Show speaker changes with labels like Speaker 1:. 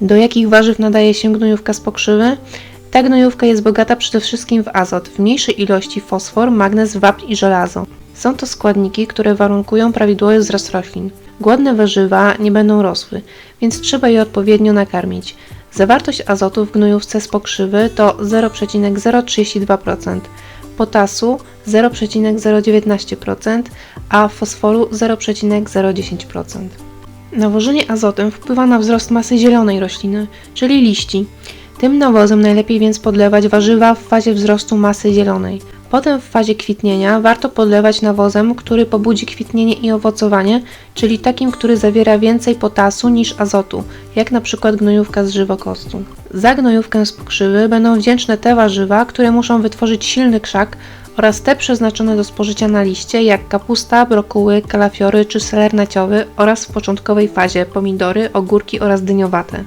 Speaker 1: Do jakich warzyw nadaje się gnojówka z pokrzywy? Ta gnojówka jest bogata przede wszystkim w azot, w mniejszej ilości fosfor, magnez, wapń i żelazo. Są to składniki, które warunkują prawidłowy wzrost roślin. Głodne warzywa nie będą rosły, więc trzeba je odpowiednio nakarmić. Zawartość azotu w gnojówce z pokrzywy to 0,032%, potasu 0,019%, a fosforu 0,010%. Nawożenie azotem wpływa na wzrost masy zielonej rośliny, czyli liści. Tym nawozem najlepiej więc podlewać warzywa w fazie wzrostu masy zielonej. Potem w fazie kwitnienia warto podlewać nawozem, który pobudzi kwitnienie i owocowanie, czyli takim, który zawiera więcej potasu niż azotu, jak na przykład gnojówka z żywokostu. Za gnojówkę z pokrzywy będą wdzięczne te warzywa, które muszą wytworzyć silny krzak oraz te przeznaczone do spożycia na liście, jak kapusta, brokuły, kalafiory czy seler naciowy oraz w początkowej fazie pomidory, ogórki oraz dyniowate.